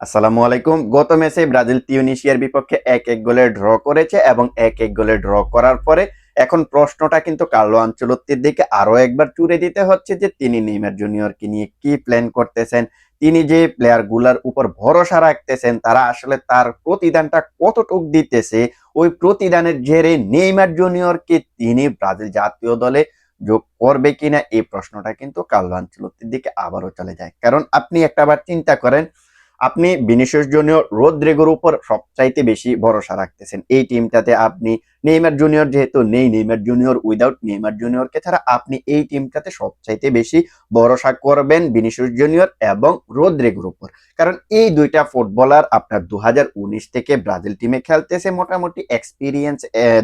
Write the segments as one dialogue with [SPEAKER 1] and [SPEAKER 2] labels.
[SPEAKER 1] আসসালামু আলাইকুম। গত ম্যাচে ব্রাজিল তিউনিশিয়ার বিপক্ষে এক এক গোলে ড্র করেছে এবং এক এক গোলে ড্র করার পরে এখন প্রশ্নটা কিন্তু কার্লো আঞ্চলত্তির দিকে আরও একবার চুরে দিতে হচ্ছে যে তিনি নেইমার জুনিয়রকে নিয়ে কি প্ল্যান করতেছেন, তিনি যে প্লেয়ারগুলার উপর ভরসা রাখতেছেন, তারা আসলে তার প্রতিদানটা কতটুক দিতেছে, ওই প্রতিদানের জেরে নেইমার জুনিয়রকে তিনি ব্রাজিল জাতীয় দলে যোগ করবে কিনা, এই প্রশ্নটা কিন্তু কার্লো আঞ্চলত্তির দিকে আবারও চলে যায়। কারণ আপনি একটাবার চিন্তা করেন আপনি বিনিশোষ জনীয় রোদ্রেগোর উপর সবচাইতে বেশি ভরসা রাখতেছেন। এই টিমটাতে আপনি নেইমার জুনিয়র যেহেতু নেই, নেইমার জুনিয়র উইদাউট নেইমার জুনিয়রকে ছাড়া আপনি এই টিমটাতে সবচাইতে বেশি ভরসা করবেন ভিনিসিয়াস জুনিয়র এবং রোদ্রেগোর উপর। কারণ এই দুইটা ফুটবলার আপনার দু হাজার উনিশ থেকে ব্রাজিল টিমে খেলতেছে মোটামুটি এক্সপিরিয়েন্স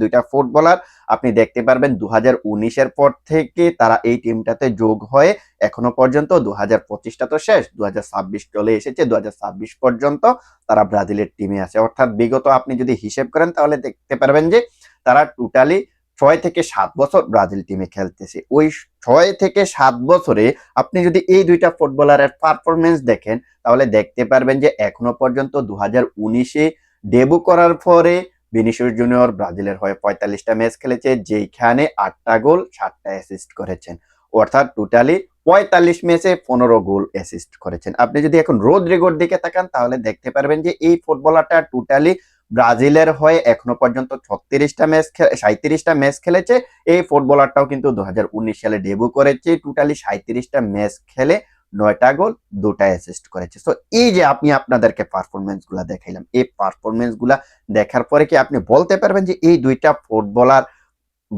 [SPEAKER 1] দুইটা ফুটবলার আপনি দেখতে পারবেন দু হাজার উনিশ এর পর থেকে তারা এই টিমটাতে যোগ হয়ে এখনও পর্যন্ত দু হাজার পঁচিশটা তো শেষ দু হাজার ছাব্বিশ চলে এসেছে দু হাজার ছাব্বিশ পর্যন্ত তারা ব্রাজিলের টিমে আছে। অর্থাৎ বিগত আপনি যদি হিসেব করেন তাহলে দেখতে পারবেন যে তারা টোটালি ছয় থেকে সাত বছর ব্রাজিল টিমে খেলতেছে। ওই ছয় থেকে সাত বছরে আপনি যদি এই দুইটা ফুটবলারের পারফরমেন্স দেখেন, তাহলে দেখতে পারবেন যে এখনও পর্যন্ত দু হাজার উনিশে ডেবু করার পরে ভিনিসিয়াস জুনিয়র ব্রাজিলের হয়ে পঁয়তাল্লিশটা ম্যাচ খেলেছে যেখানে আটটা গোল, সাতটা অ্যাসিস্ট করেছেন। অর্থাৎ টোটালি পঁয়তাল্লিশ ম্যাচে পনেরো গোল অ্যাসিস্ট করেছেন। আপনি যদি এখন রোদ্রিগোর দিকে তাকান, তাহলে দেখতে পারবেন যে এই ফুটবলারটা টোটালি ব্রাজিলের হয়ে এখনও পর্যন্ত ছত্রিশটা ম্যাচ সাঁত্রিশটা ম্যাচ খেলেছে। এই ফুটবলারটাও কিন্তু দুহাজার উনিশ সালে ডেবু করেছে। টোটালি সাঁত্রিশটা ম্যাচ খেলে নয়টা গোল, দুটা অ্যাসিস্ট করেছে। তো এই যে আপনি আপনাদেরকে পারফরমেন্সগুলা দেখাইলাম, এই পারফরমেন্সগুলা দেখার পরে কি আপনি বলতে পারবেন যে এই দুইটা ফুটবলার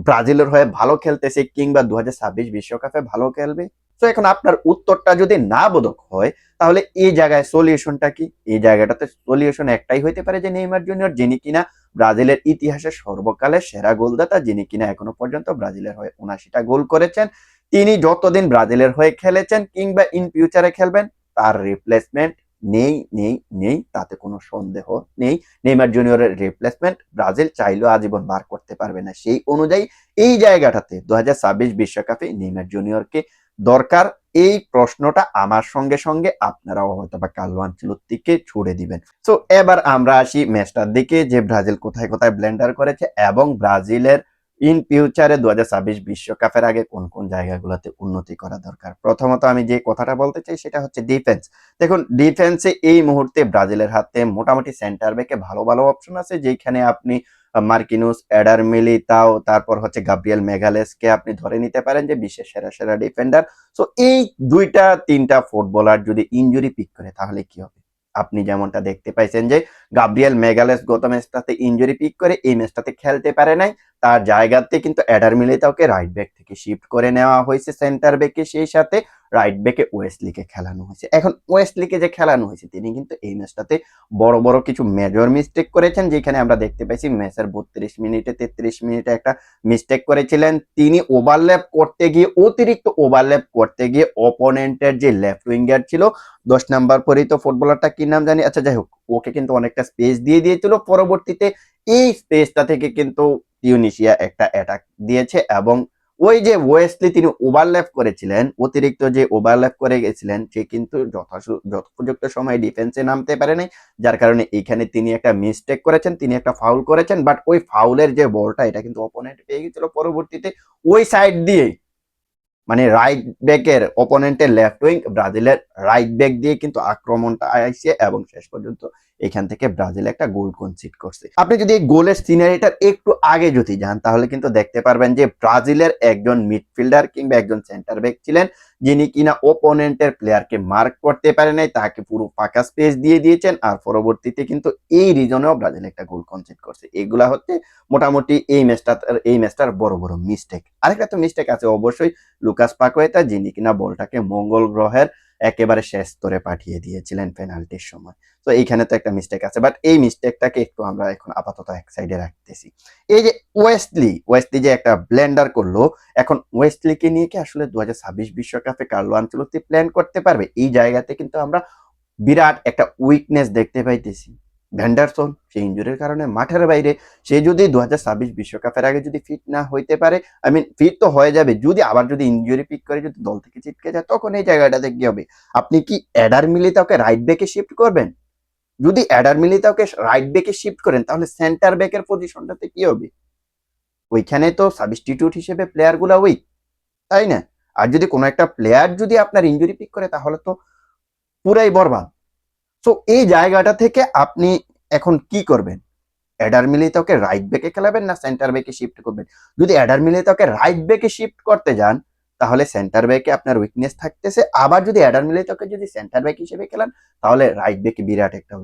[SPEAKER 1] ব্রাজিলের হয়ে ভালো খেলতেছে কিংবা দু বিশ্বকাপে ভালো খেলবে? তো এখন আপনার উত্তরটা যদি না বোধক হয়, তাহলে এই জায়গায় সলিউশনটা কি? এই জায়গাটাতে সলিউশন একটাই হইতে পারে যে নেইমার জুনিয়র, যিনি কিনা ব্রাজিলের ইতিহাসে সর্বকালের সেরা গোলদাতা, যিনি কিনা এখনও পর্যন্ত ব্রাজিলের হয়ে উনাশিটা গোল করেছেন। তিনি যতদিন ব্রাজিলের হয়ে খেলেছেন কিংবা ইন ফিউচারে খেলবেন, তার রিপ্লেসমেন্ট নেই নেই নেই, তাতে কোনো সন্দেহ নেই। নেইমার জুনিয়রের রিপ্লেসমেন্ট ব্রাজিল চাইলেও আজীবন বার করতে পারবে না। সেই অনুযায়ী এই জায়গাটাতে দু হাজার বিশ্বকাপে নেইমার জুনিয়রকে দরকার। এই প্রশ্নটা আমার সঙ্গে সঙ্গে আপনারাও হয়তো বা কালো আঞ্চলত্তিকে ছুড়ে দিবেন। তো এবার আমরা আসি ম্যাচটার দিকে, যে ব্রাজিল কোথায় কোথায় ব্লেন্ডার করেছে এবং ব্রাজিলের ইন ফিউচারে দু বিশ্বকাপের আগে কোন কোন জায়গাগুলোতে উন্নতি করা দরকার। প্রথমত আমি যে কথাটা বলতে চাই সেটা হচ্ছে ডিফেন্স দেখুন ডিফেন্সে এই মুহূর্তে ব্রাজিলের হাতে মোটামুটি সেন্টার ব্যাকে ভালো ভালো অপশন আছে, যেখানে আপনি মার্কিনুস এডার মিলিতাও, তারপর হচ্ছে গাব্রিয়েল মেঘালেসকে আপনি ধরে নিতে পারেন যে বিশ্বের সেরা সেরা ডিফেন্ডার সো এই দুইটা, তিনটা ফুটবলার যদি ইনজুরি পিক করে, তাহলে কি হবে? আপনি যেমনটা দেখতে পাইছেন যে গাব্রিয়েল মেগালেস গত ম্যাচটাতে ইনজুরি পিক করে, এই ম্যাচটাতে খেলতে পারে নাই। তার জায়গাতে কিন্তু অ্যাডার মিলিতাওকে রাইট ব্যাক থেকে শিফট করে নেওয়া হয়েছে সেন্টার ব্যাকে সেই সাথে রাইট ব্যাকে ওয়েস্টলিকে খেলানো হয়েছে। এখন ওয়েস্টলিকে যে খেলানো হয়েছে, তিনি কিন্তু এই ম্যাচটাতে বড় বড় কিছু মেজর মিস্টেক করেছেন, যেখানে আমরা দেখতে পাইছি ম্যাচের বত্রিশ মিনিটে, তেত্রিশ মিনিটে একটা মিস্টেক করেছিলেন। তিনি ওভারল্যাপ করতে গিয়ে, অতিরিক্ত ওভারল্যাপ করতে গিয়ে অপোনেন্টের যে লেফট উইঙ্গার ছিল, দশ নাম্বার পরেই তো ফুটবলারটা কি নাম জানি? আচ্ছা যাই হোক, ওকে কিন্তু অনেকটা স্পেস দিয়ে দিয়েছিল। পরবর্তীতে এই স্পেসটা থেকে কিন্তু টিউনিশিয়া একটা অ্যাটাক দিয়েছে এবং ওই যে ওয়েস্টলি তিনি ওভারল্যাপ করেছিলেন, অতিরিক্ত যে ওভারল্যাপ করে গেছিলেন, সে কিন্তু যথোপযুক্ত সময় ডিফেন্সে নামতে পারেনি যার কারণে এখানে তিনি একটা মিস্টেক করেছেন, তিনি একটা ফাউল করেছেন বাট ওই ফাউলের যে বলটা এটা কিন্তু অপোনেন্ট পেয়ে গেছিল পরবর্তীতে, ওই সাইড দিয়েই। মানে রাইট ব্যাকের অপোনেন্টের লেফট উইং ব্রাজিলের রাইট ব্যাক দিয়ে কিন্তু আক্রমণটা আইসে এবং শেষ পর্যন্ত এখান থেকে ব্রাজিল একটা গোল কনসিড করছে। আপনি যদি এই গোলের সিনারিটার একটু আগে যদি যান, তাহলে কিন্তু দেখতে পারবেন যে ব্রাজিলের একজন মিডফিল্ডার কিংবা একজন সেন্টার ব্যাক ছিলেন। যিনি কিনা ওপোনেন্টের প্লেয়ারকে মার্ক করতে পারে নাই, তাকে পুরো ফাঁকা স্পেস দিয়ে দিয়েছেন আর পরবর্তীতে কিন্তু এই রিজনেও ব্রাজিল একটা গোল কনসিড করছে। এগুলা হচ্ছে মোটামুটি এই ম্যাচটা এই ম্যাচটার বড় বড় মিস্টেক আরেকটা তো মিস্টেক আছে অবশ্যই, লুকাস পাকোয়েতা, যিনি কিনা বলটাকে মঙ্গল গ্রহের একেবারে শেষ স্তরে পাঠিয়ে দিয়েছিলেন পেনাল্টির সময়। তো এইখানে তো একটা মিস্টেক আছে। বাট এই মিস্টেকটাকে একটু আমরা এখন আপাতত এক সাইডে রাখতেছি। এই যে ওয়েস্টলি ওয়েস্টলি যে একটা ব্লেন্ডার করল, এখন ওয়েস্টলিকে নিয়ে কি আসলে দু বিশ্বকাপে কার্লো আঞ্চলতি প্ল্যান করতে পারবে? এই জায়গাতে কিন্তু আমরা বিরাট একটা উইকনেস দেখতে পাইতেছি। ভ্যান্ডারসন সে ইঞ্জুরির কারণে মাঠের বাইরে, সে যদি দু বিশ্বকাপের আগে যদি ফিট না হইতে পারে আই মিন ফিট তো হয়ে যাবে, যদি আবার যদি ইঞ্জুরি পিক করে, যদি দল থেকে ছিটকে যায়, তখন এই জায়গাটাতে কি হবে? আপনি কি অ্যাডার মিলে তাকে রাইট ব্যাকে শিফট করবেন? যদি অ্যাডার মিলিতাকে রাইট ব্যাকে শিফট করেন, তাহলে সেন্টার ব্যাকের পজিশনটাতে কি হবে? ওইখানে তো সাবস্টিটিউট হিসেবে প্লেয়ারগুলা উইক তাই না? আর যদি কোনো একটা প্লেয়ার যদি আপনার ইঞ্জুরি পিক করে, তাহলে তো পুরাই বরবাদ। সো এই জায়গাটা থেকে আপনি এখন কি করবেন? অ্যাডার মিলিতাকে রাইট ব্যাকে খেলাবেন না সেন্টার ব্যাকে শিফট করবেন? যদি অ্যাডার মিলিতাকে রাইট ব্যাকে শিফট করতে যান, তাহলে সেন্টার ব্যাকে আপনার উইকনেস থাকতেছে। আবার যদি অ্যাডার মিলিতাকে যদি সেন্টার ব্যাক হিসেবে খেলান, তাহলে রাইট ব্যাকে বিরাট একটা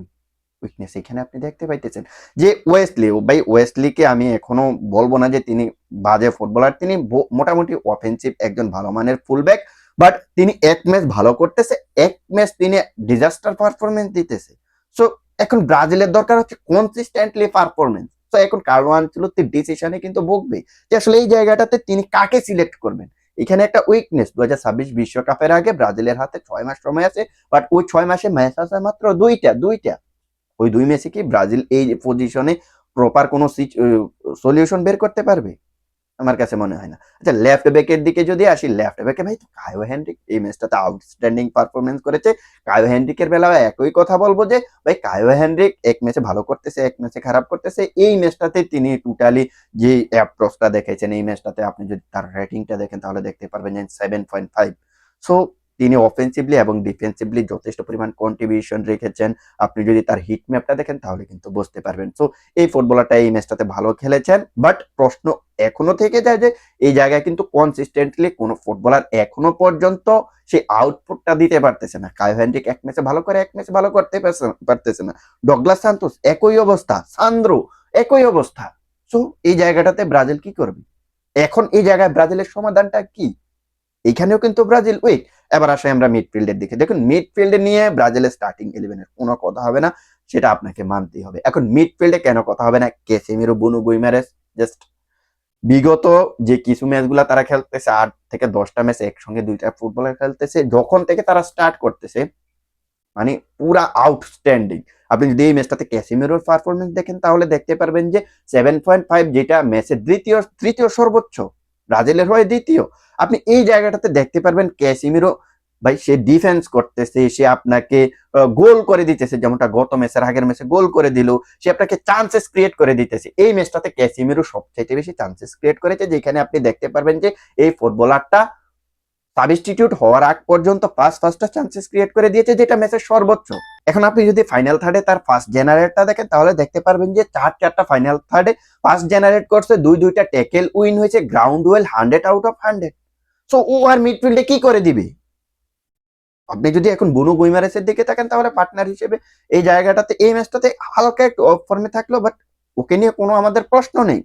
[SPEAKER 1] উইকনেস এখানে আপনি দেখতে পাইতেছেন। যে ওয়েস্টলি ভাই ওয়েস্টলিকে আমি এখনও বলব না যে তিনি বাজে ফুটবলার তিনি মোটামুটি অফেন্সিভ একজন ভালো মানের ফুলব্যাক বাট তিনি এক ম্যাচ ভালো করতেছে, এক ম্যাচ তিনি ডিজাস্টার পারফরমেন্স দিতেছে। সো এখন ব্রাজিলের দরকার হচ্ছে কনসিস্টেন্টলি পারফরমেন্স তো এখন কার্লো আনচেলত্তি ডিসিশনে কিন্তু ভুগবে যে আসলে এই জায়গাটাতে তিনি কাকে সিলেক্ট করবেন। এখানে একটা উইকনেস দু হাজার ছাব্বিশ বিশ্বকাপের আগে ব্রাজিলের হাতে ছয় মাস সময় আছে বাট ওই ছয় মাসে ম্যাচ আছে মাত্র দুইটা দুইটা। ওই দুই ম্যাচে কি ব্রাজিল এই পজিশনে প্রপার কোনো সলিউশন বের করতে পারবে? আমার কাছে মনে হয় না। আচ্ছা লেফট ব্যাকের দিকে যদি আসি লেফট ব্যাকে ভাই তো কায়ো হ্যান্ড্রিক এই ম্যাচটাতে আউটস্ট্যান্ডিং পারফরমেন্স করেছে। কায়ো হ্যান্ড্রিকের বেলায় একই কথা বলব যে, ভাই কায়ো হ্যান্ড্রিক এক ম্যাচে ভালো করতেছে, এক ম্যাচে খারাপ করতেছে। এই ম্যাচটাতে তিনি টোটালি যে অ্যাপ্রোচটা দেখেছেন, এই ম্যাচটাতে আপনি যদি তার রেটিংটা দেখেন, তাহলে দেখতে পারবেন সেভেন পয়েন্ট ফাইভ সো তিনি অফেন্সিভলি এবং ডিফেন্সিভলি যথেষ্ট পরিমাণ কন্ট্রিবিউশন রেখেছেন। আপনি যদি তার হিট ম্যাপটা দেখেন, তাহলে কিন্তু বুঝতে পারবেন। সো এই ফুটবলারটা এই ম্যাচটাতে ভালো খেলেছেন। বাট প্রশ্ন এখনও থেকে যায় যে, এই জায়গায় কিন্তু কনসিস্টেন্টলি কোনো ফুটবলার এখনও পর্যন্ত সেই আউটপুটটা দিতে পারতেছে না। কায়ো হ্যান্ড্রিক এক ম্যাচে ভালো করে, এক ম্যাচে ভালো করতে পারতেছে না। ডগলাস সান্তোস একই অবস্থা সান্দ্রো একই অবস্থা। সো এই জায়গাটাতে ব্রাজিল কি করবে? এখন এই জায়গায় ব্রাজিলের সমাধানটা কি? এখানেও কিন্তু ব্রাজিল উইক এবার আসে আমরা মিডফিল্ডের দিকে। দেখুন মিডফিল্ডে নিয়ে ব্রাজিলের স্টার্টিং ইলেভেনের কোনো কথা হবে না, সেটা আপনাকে মানতেই হবে। এখন মিডফিল্ডে কেন কথা হবে না? কেসেমিরো, বুনু গুইমারেস জাস্ট বিগত যে কিছু ম্যাচগুলো তারা খেলতেছে, আট থেকে দশটা ম্যাচ একসঙ্গে দুইটা ফুটবলার খেলতেছে, যখন থেকে তারা স্টার্ট করতেছে মানে পুরা আউটস্ট্যান্ডিং আপনি যদি এই ম্যাচটাতে ক্যাসিমিরোর পারফরমেন্স দেখেন, তাহলে দেখতে পারবেন যে সেভেন পয়েন্ট ফাইভ যেটা ম্যাচের দ্বিতীয়, তৃতীয় সর্বোচ্চ ব্রাজিলের হয়ে দ্বিতীয়। আপনি এই জায়গাটাতে দেখতে পারবেন ক্যাসিমিরো, ভাই, সে ডিফেন্স করতেছে, সে আপনাকে গোল করে দিতেছে, যেমনটা গত ম্যাচের আগের ম্যাচে গোল করে দিল, সে আপনাকে চান্সেস ক্রিয়েট করে দিতেছে। এই ম্যাচটাতে ক্যাসিমিরো সবচাইতে বেশি চান্সেস ক্রিয়েট করেছে, যেখানে আপনি দেখতে পারবেন যে এই ফুটবলারটা সাবস্টিটিউট হওয়ার আগ পর্যন্ত পাঁচ পাঁচটা চান্সেস ক্রিয়েট করে দিয়েছে, যেটা ম্যাচের সর্বোচ্চ। এখন আপনি যদি ফাইনাল থার্ডে তার ফার্স্ট জেনারেটটা দেখেন, তাহলে দেখতে পারবেন যে চার চারটা ফাইনাল থার্ডে ফার্স্ট জেনারেট করছে, দুই দুইটা ট্যাকেল উইন হয়েছে ground well hundred out of hundred so ও আর মিডফিল্ডে কি করে দিবে? আপনি যদি এখন বুনু গুইমারেসের দিকে থাকেন, তাহলে পার্টনার হিসেবে এই জায়গাটাতে, এই ম্যাচটাতে হালকা একটু অফ ফর্মে থাকল বাট ওকে নিয়ে কোনো আমাদের প্রশ্ন নেই।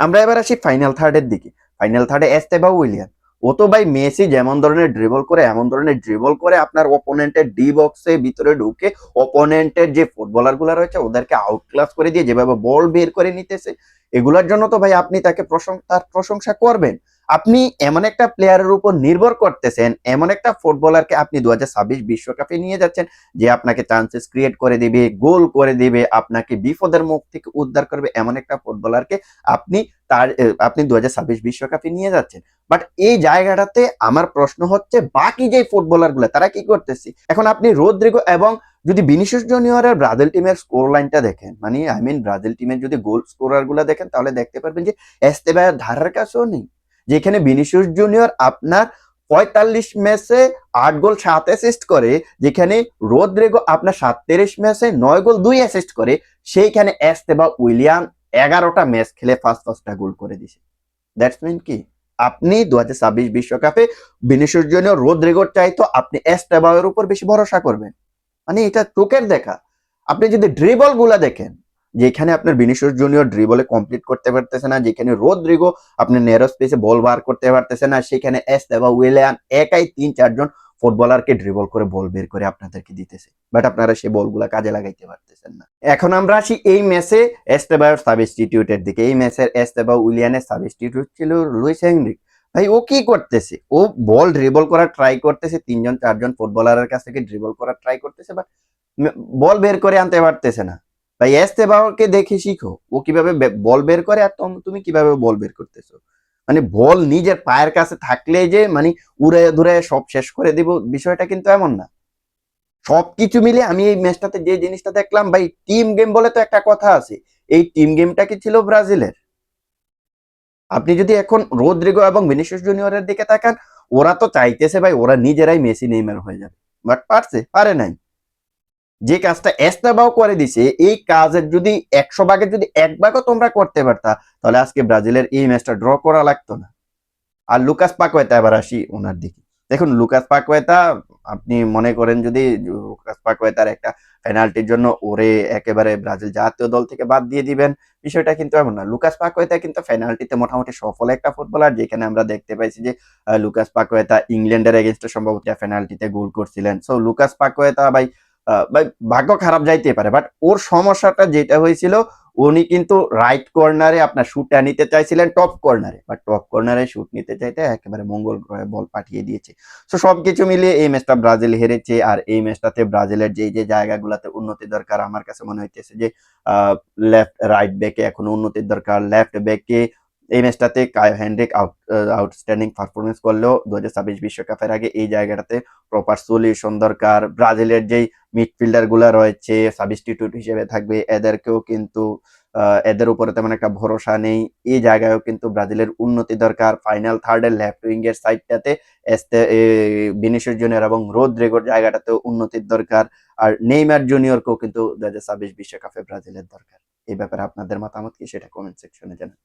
[SPEAKER 1] আমরা এবার আসি ফাইনাল থার্ডের দিকে। ফাইনাল থার্ডে এস্তেবা উইলিয়ান ও তো ভাই মেসি যেমন ধরনের ড্রিবল করে, এমন ধরনের ড্রিবল করে আপনার ওপোনেন্টের ডি বক্সে ভিতরে ঢুকে ওপোনেন্টের যে ফুটবলারগুলা রয়েছে, ওদেরকে আউট ক্লাস করে দিয়ে যেভাবে বল বের করে নিতেছে, এগুলোর জন্য তো ভাই আপনি তাকে প্রশংসা তার প্রশংসা করবেন। আপনি এমন একটা প্লেয়ারের উপর নির্ভর করতেছেন, এমন একটা ফুটবলারকে আপনি দু বিশ্বকাপে নিয়ে যাচ্ছেন, যে আপনাকে চান্সেস ক্রিয়েট করে দিবে গোল করে দিবে, আপনাকে বিপদের মুখ থেকে উদ্ধার করবে এমন একটা ফুটবলারকে আপনি তার আপনি দু বিশ্বকাপে নিয়ে যাচ্ছেন। বাট এই জায়গাটাতে আমার প্রশ্ন হচ্ছে, বাকি যে ফুটবলারগুলো তারা কি করতেছে? এখন আপনি রোদ্রিগো এবং যদি বিনিশিয়াস জুনিয়রের ব্রাজিল টিমের স্কোর লাইনটা দেখেন মানে আই মিন ব্রাজিল টিমের যদি গোল স্কোরারগুলা দেখেন, তাহলে দেখতে পারবেন যে এস্তেবায়ের ধারের কাছেও নেই। যেখানে বিনিশিয়াস জুনিয়র আপনার পঁয়তাল্লিশ ম্যাচে আট গোল, সাত অ্যাসিস্ট করে। যেখানে রোদ্রেগো আপনার সাতত্রিশ ম্যাচে নয় গোল, দুই অ্যাসিস্ট করে। সেইখানে এস্তেবা উইলিয়াম এগারোটা ম্যাচ খেলে ফার্স্ট ফার্স্টটা গোল করে দিছে দ্যাটস মিন কি? আপনি দু বিশ্বকাপে বিনিশিয়াস জুনিয়র রোদ্রেগোর চাইতো আপনি এস্তেবায়ের উপর বেশি ভরসা করবেন। মানে এটা চোখের দেখা। আপনি যদি ড্রিবলগুলা দেখেন যেখানে আপনার বিনিশিয়াস জুনিয়র ড্রিবলে কমপ্লিট করতে পারতেছে না, যেখানে রোদ রোদ্রিগো আপনি নেরো স্পেসে বল বার করতে পারতেছে না, সেখানে এস দেবা উইলিয়ান একাই তিন, চারজন ফুটবলারকে ড্রিবল করে বল বের করে আপনাদেরকে দিতেছে। বাট আপনারা সেই বলগুলা কাজে লাগাইতে পারতেছেন না। এখন আমরা আসি এই ম্যাচে এস্তেবার সাবস্টিটিউটের দিকে। এই ম্যাচের এস্তেবা উইলিয়ানের সাবস্টিটিউট ছিল লুইস হেনরিক ভাই, ও কি করতেছে? ও বল ড্রিবল করার ট্রাই করতেছে, তিনজন, চারজন ফুটবলারের কাছ থেকে ড্রিবল করার ট্রাই করতেছে বাট বল বের করে আনতে পারতেছে না। ভাই এস্তেবাওকে দেখে শিখো। ও কীভাবে বল বের করে আর তুমি কীভাবে বল বের করতেছো? মানে বল নিজের পায়ের কাছে থাকলে যে মানে উড়ে ধরে সব শেষ করে দিব, বিষয়টা কিন্তু এমন না। সবকিছু মিলে আমি এই ম্যাচটাতে যে জিনিসটা দেখলাম, ভাই, টিম গেম বলে তো একটা কথা আছে। এই টিম গেমটা কি ছিল ব্রাজিলের? আপনি যদি এখন রোদ্রিগো এবং ভিনিসিয়াস জুনিয়রের দিকে তাকান, ওরা তো চাইতেছে ভাই, ওরা নিজেরাই মেসি, নেইমার হয়ে যাবে। বাট পারছে, পারে নাই। যে কাজটা এস্তাবাও করে দিছে, এই কাজের যদি একশো ভাগের যদি এক ভাগও তোমরা করতে পারতা, তাহলে আজকে ব্রাজিলের এই ম্যাচটা ড্র করা লাগতো না। আর লুকাস পাকোয়েতা, এবার আসি ওনার দিকে। দেখুন, লুকাস পাকোয়েতা, আপনি মনে করেন যদি লুকাস পাকোয়েতার একটা পেনাল্টির জন্য ওরে একেবারে ব্রাজিল জাতীয় দল থেকে বাদ দিয়ে দিবেন, বিষয়টা কিন্তু এমন না। লুকাস পাকোয়েতা কিন্তু পেনাল্টিতে মোটামুটি সফল একটা ফুটবলার, যেখানে আমরা দেখতে পাইছি যে লুকাস পাকোয়েতা ইংল্যান্ডের এগেনস্টে সম্ভবত পেনাল্টিতে গোল করছিলেন। সো লুকাস পাকোয়েতা ভাই ভাগ্য খারাপ যাইতে পারে বাট ওর সমস্যাটা যেটা হয়েছিল, উনি কিন্তু রাইট কর্নারে আপনার শুটটা নিতে চাইছিলেন টপ কর্নারে বাট টপ কর্নারে শুট নিতে চাইতে একেবারে মঙ্গল গ্রহে বল পাঠিয়ে দিয়েছে। তো সবকিছু মিলিয়ে এই ম্যাচটা ব্রাজিল হেরেছে, আর এই ম্যাচটাতে ব্রাজিলের যে যে জায়গাগুলোতে উন্নতি দরকার, আমার কাছে মনে হইতেছে যে লেফট রাইট ব্যাকে এখন উন্নতির দরকার লেফট ব্যাকে এই ম্যাচটাতে কায় হ্যান্ড্রিক আউট আউটস্ট্যান্ডিং পারফরমেন্স করলেও দু হাজার ছাব্বিশ বিশ্বকাপের আগে এই জায়গাটাতে প্রপার সলিউশন দরকার। ব্রাজিলের যেই মিডফিল্ডারগুলা রয়েছে সাবস্টিটিউট হিসেবে থাকবে এদেরকেও কিন্তু এদের উপরে তেমন একটা ভরসা নেই। এই জায়গায়ও কিন্তু ব্রাজিলের উন্নতি দরকার। ফাইনাল থার্ডের লেফট উইং এর সাইডটাতে এস্তে বিনিশিয়াস জুনিয়র এবং রোদ্রিগোর জায়গাটাতেও উন্নতির দরকার। আর নেইমার জুনিয়রকেও কিন্তু দু হাজার ছাব্বিশ বিশ্বকাপে ব্রাজিলের দরকার। এই ব্যাপারে আপনাদের মতামত কি সেটা কমেন্ট সেকশনে জানান।